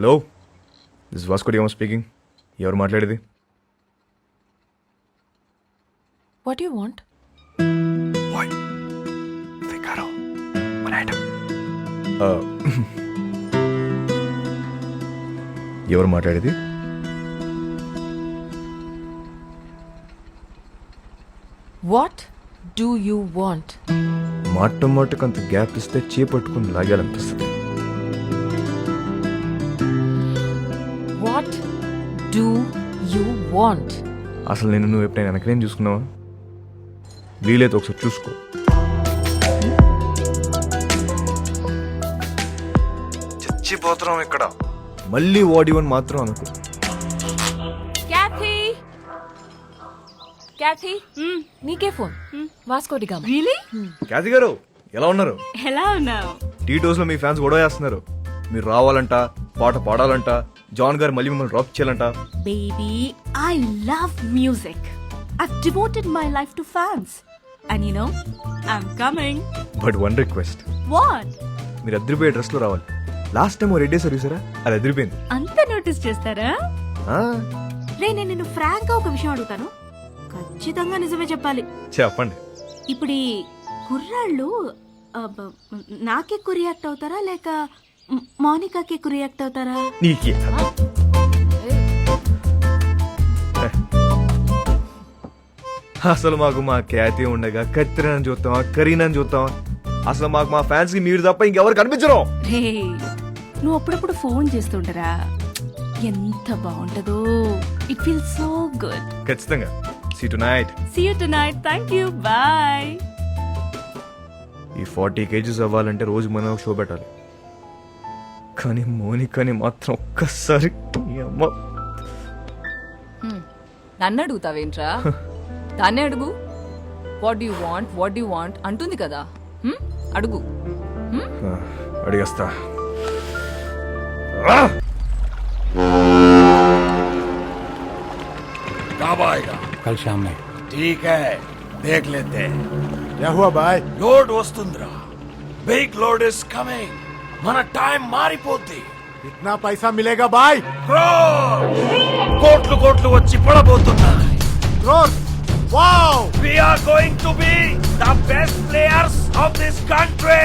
Hello this వాస్కోడియమ్ speaking ఎవరు మాట్లాడేది? What you want ఎవరు మాట్లాడేది? వాట్ డూ యూ వాంట్ మాట మాటకు అంత గ్యాప్ ఇస్తే చేపట్టుకుని లాగాలనిపిస్తుంది. Do you want? అసలు నేను నువ్వు ఎప్పుడైనా వెనకనేం చూసుకున్నావా? వీలైతే ఒకసారి చూసుకో. చచ్చిపోతున్నాం ఇక్కడ. మళ్ళీ వాడివని మాత్రం అనుకో. క్యాథీ! క్యాథీ నీకే ఫోన్. వాస్కోటి రియలీ క్యాతి గారు ఎలా ఉన్నారు? ఎలా ఉన్నావు? టీ లో మీ ఫ్యాన్స్ గొడవ చేస్తున్నారు మీరు రావాలంట పాట పాడాలంట జాన్ గారు మళ్ళీ మిమ్మల్ని డ్రాప్ చేయాలంట. Baby I love music I've devoted my life to fans. And you know, I'm coming. But one request What? మీరు అద్దరిపోయే డ్రెస్లో రావాలి. లాస్ట్ టైం రెడ్డి సార్ చూసారా? అది అదిరిపోయింది అంత నోటీస్ చేస్తారా? ఆ, రే నేను నిన్ను ఫ్రాంక్గా ఒక విషయం అడుగుతాను. ఖచ్చితంగా నిజమే చెప్పాలి. చెప్పండి. ఇప్పుడు ఈ కుర్రాళ్ళు నాకే రియాక్ట్ అవుతారా లేక మౌనికాకి రియాక్ట్ అవుతారా? నీకే. అసలు మాకు మా ఖ్యాతి ఉండగా కత్తిరని చూస్తామా కరీనని చూస్తామా అసలు మాకు మా ఫ్యాన్స్కి మీరు తప్ప ఇంకెవరు కనిపించరు. రే నువ్వు అప్పుడప్పుడు ఫోన్ చేస్తుంటారా? ఎంత బాగుంటుందో. ఇట్ ఫీల్ సో గుడ్ ఖచ్చితంగా. See tonight see you tonight thank you bye ఈ ఫార్టీ కేజీస్ అవ్వాలంటే రోజు మనం షో పెట్టాలి. కానీ మోనికాని మాత్రం ఒక్కసారి ఈ అమ్మ నన్ను అడుగుతావేంట్రా దాన్నే అడుగు what you want what you want అంటుంది కదా హ్మ్? అడుగు ఆ, అడిగేస్తా कब आएगा कल शाम में ठीक है देख लेते हैं क्या हुआ भाई లోడ్ వస్తుందిరా బిగ్ లోడ్ ఇస్ కమింగ్ మన టైం మారిపోద్ది. ఇట్నా పైసా మిలేగా బాయ్. కోట్లు కోట్లు వచ్చి పడబోతున్నాయి. Wow! We are going to be the best players of this country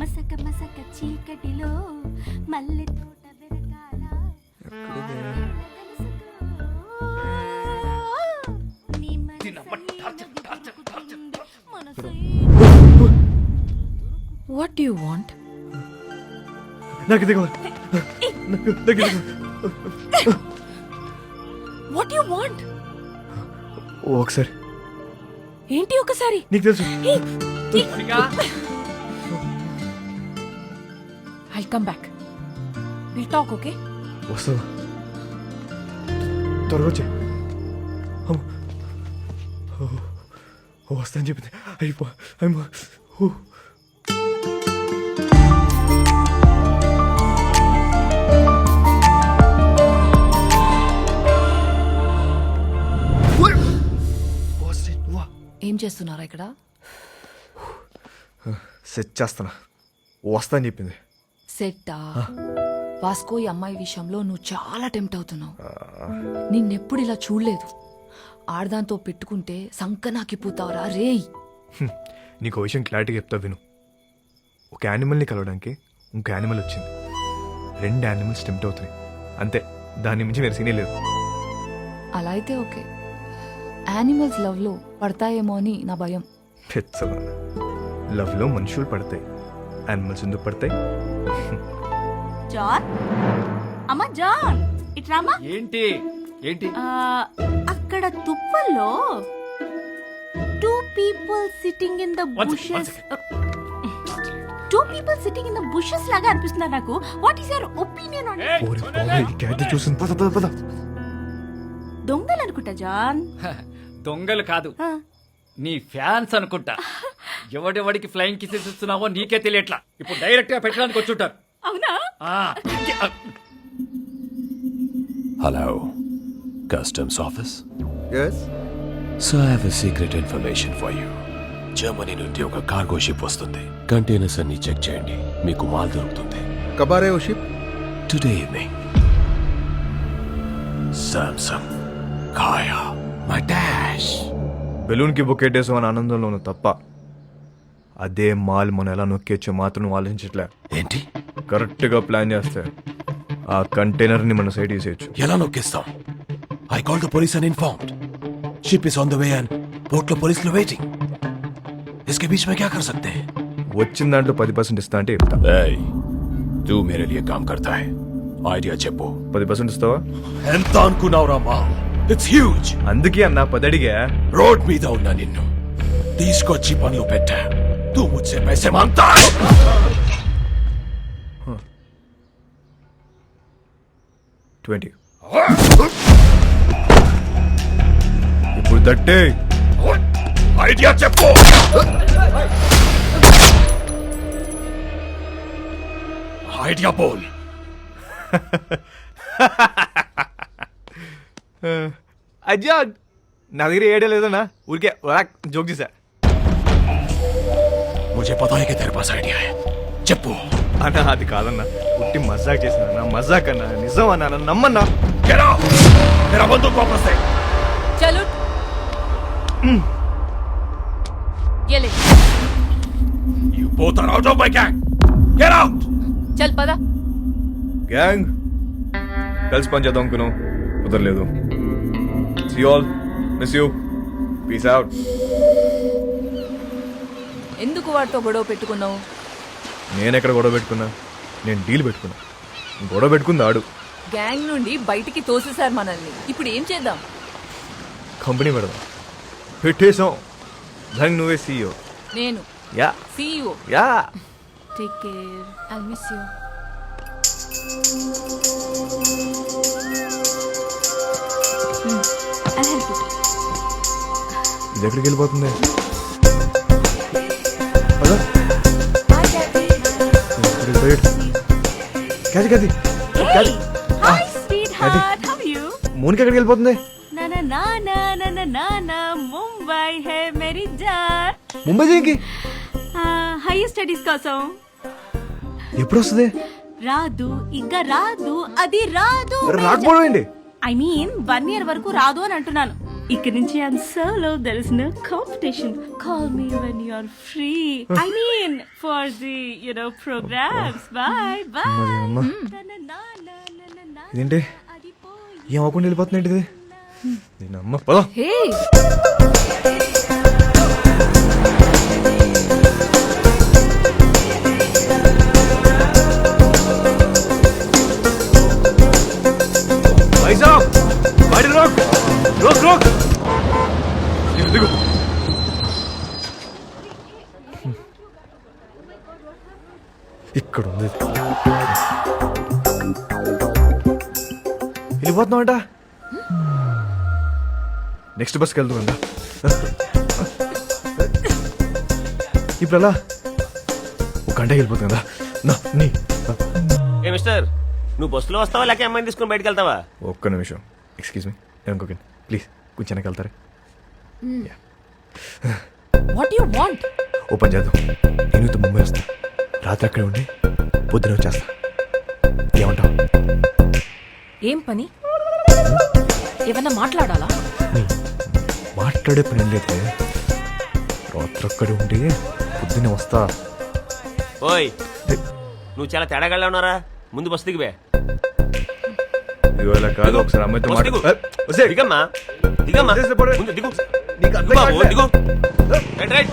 మసక మసక చీకటిలో మల్లె తోట వెనకాల వాట్ యు వాంట్ నాకు కావాలి నాకు కావాలి. వాట్ యు వాంట్ ఒకసారి. ఏంటి ఒకసారి? నీకు తెలుసు. I come back will talk okay వస్తావా త్వరగా వచ్చే. వస్తా అని చెప్పింది. అయిపో అయ్యో ఏం చేస్తున్నారా ఇక్కడ? సెట్ చేస్తానా వస్తా అని చెప్పింది. సెట్టా? వాస్కో ఈ అమ్మాయి విషయంలో నువ్వు చాలా టెంప్ట్ అవుతున్నావు. నిన్నెప్పుడు ఇలా చూడలేదు. ఆడదాంతో పెట్టుకుంటే సంకనాకిపోతావురా? రేయ్! హ్మ్. నీకు విషయం క్లారిటీగా చెప్తా విను. ఒక యానిమల్ని కలవడానికి ఇంకో యానిమల్ వచ్చింది. రెండు యానిమల్స్ టెంప్ట్ అవుతున్నాయి. అంతే. దాని మించి వేరే సీనే లేదు. అలా అయితే ఓకే. యానిమల్స్ లవ్లో పడతాయేమో అని నా భయం. పెచ్చగా లవ్లో మనుషులు పడతాయి. యానిమల్స్ ఎందుకు పడతాయి? జాన్? అమ్మా జాన్! ఇట్రామా ఏంటి? ఏంటి? అక్కడ తుప్పల్లో two people sitting in the bushes two people sitting in the bushes లాగా అనిపిస్తుంది నాకు. What is your opinion on ఓరి బాబోయ్, చూసింది. పద పద పద. దొంగలు అనుకుంటా జాన్. దొంగలు కాదు. నీ ఫ్యాన్స్ అనుకుంటా. ఎవడెవడికి ఫ్లైయింగ్ కిసెస్ ఇస్తున్నావో నీకే తెలియట్లా. ఇప్పుడు డైరెక్ట్గా పెట్టడానికి వచ్చుంటారు అవునా? Hello. Customs office? So I have secret information for you Germany నుండి ఒక కార్గో షిప్ వస్తుంది. కంటైనర్స్ అన్ని చెక్ చేయండి. మీకు మాల్ దొరుకుతుంది. కబారే ఓ ship today evening Samsung Kaya Samsung. Kaya. My dash. బెలూన్కి బొక్కెట్టేసాం అని ఆనందంలో ఉన్న తప్ప అదే మాల్ మనం ఎలా నొక్కేచ్చో మాత్రం నువ్వు ఆలోచించట్లే ఏంటి కరెక్ట్గా ప్లాన్ చేస్తే ఆ కంటైనర్ని మన సైడ్ తీసేయచ్చు ఎలా నొక్కిస్తాం I call the police and informed ship is on the way and port లో పోలీసులు వెయిటింగ్ इसके बीच में क्या कर सकते हैं వచ్చిన దాంట్లో పది పర్సెంట్ ఇస్తా అంటే ఇస్తా ए तू मेरे लिए काम करता है ఐడియా చెప్పు పది పర్సెంట్ ఇస్తావా ఎంత అనుకున్నావురా మా ఇట్స్ హ్యూజ్ అందుకే అన్న పది అడిగా రోడ్ మీద ఉన్న నిన్ను. తీసుకొచ్చి పనులు పెట్టా. తూ ముచ్చే పైసే మాంగతా ట్వంటీ. ఇప్పుడు దట్టే ఐడియా చెప్పు. ఐడియా బోల్. అజ్జా నా దగ్గర ఏడే లేదన్నా ఊరికే జోక్ చేశా मुझे पता है कि तेरे पास आइडिया है చెప్పు అన్న అది కాదన్నా ఉట్టి మజాక్ చేసిన మజాక్ అన్నా నిజం అన్నా నన్ను నమ్మన్నా Get out! मेरा बंदूक वापस दे చలో ये ले You both are out of my gang! Get out! చల్ పదా గ్యాంగ్ కలిసి పని చేద్దాం అనుకున్నాం కుదరలేదు see all miss you peace out ఎందుకు వాడితో గొడవ పెట్టుకున్నావు? నేను ఎక్కడ గొడవ పెట్టుకున్నా? నేను డీల్ పెట్టుకున్నా. గొడవ పెట్టుకుంది ఆడు. గ్యాంగ్ నుండి బయటికి తోసేశారు మనల్ని. ఇప్పుడు ఏం చేద్దాం? కంపెనీ పెడదాం. పెట్టేసాం దానికి నువ్వే సీఈఓ నేను. Yeah. CEO yeah. Take care I miss you ఇది ఎక్కడికి వెళ్ళిపోతుంది? హలో? క్యాది క్యాది క్యాది క్యాది ఎక్కడికి వెళ్ళిపోతుంది? ముంబై హే మేరీ జార్ ముంబై దేనికి హైయర్ స్టడీస్ కోసం ఎప్పుడు వస్తుంది రాదు ఇంకా రాదు అది రాదు రాకపోవడం ఐ మీన్ వన్ ఇయర్ వరకు రాదు అని అంటున్నాను. ఇక్కడ నుంచి I'm solo there is no competition call me when you are free I mean for the you know programmes bye bye ఇదేంటి? ఏం అవ్వకుండా వెళ్ళిపోతుంది ఏంటిది? నేను అమ్మ. పద. హే బయట రోక్ రోక్ రోక్. దిగు ఇక్కడ ఉంది వెళ్ళిపోతున్నామంట నెక్స్ట్ బస్కి వెళ్దాం ఇప్పుడు ఎలా ఒక గంట వెళ్ళిపోతుందా నా నీ. మిస్టర్? నువ్వు బస్సులో వస్తావా లేక అమ్మాయిని తీసుకుని బయటకు వెళ్తావా? ఒక్క నిమిషం. ఎక్స్క్యూజ్ మీ ఇంకొక ప్లీజ్ కూర్చొని వెళ్తారా? వాట్ యు వాంట్ ఓ పని చేద్దాం. నేను ఇంత ముంబై వస్తా. రాత్రి అక్కడే ఉండి పొద్దున వచ్చేస్తా. ఏమంటావు? ఏం పని? ఏమన్నా మాట్లాడాలా? మాట్లాడే పని లేదు. రాత్రి అక్కడే ఉండి పొద్దున్నే వస్తా. ఓయ్ నువ్వు చాలా తేడాగా ఉన్నారా ముందు బస్సు దిగివే. అయ్యో ఇలా కాదు ఒకసారి అమ్మాయితో మాట్లాడు. దిగమ్మా. దిగమ్మా. దిగు. నీకు అర్థం దిగు. Right right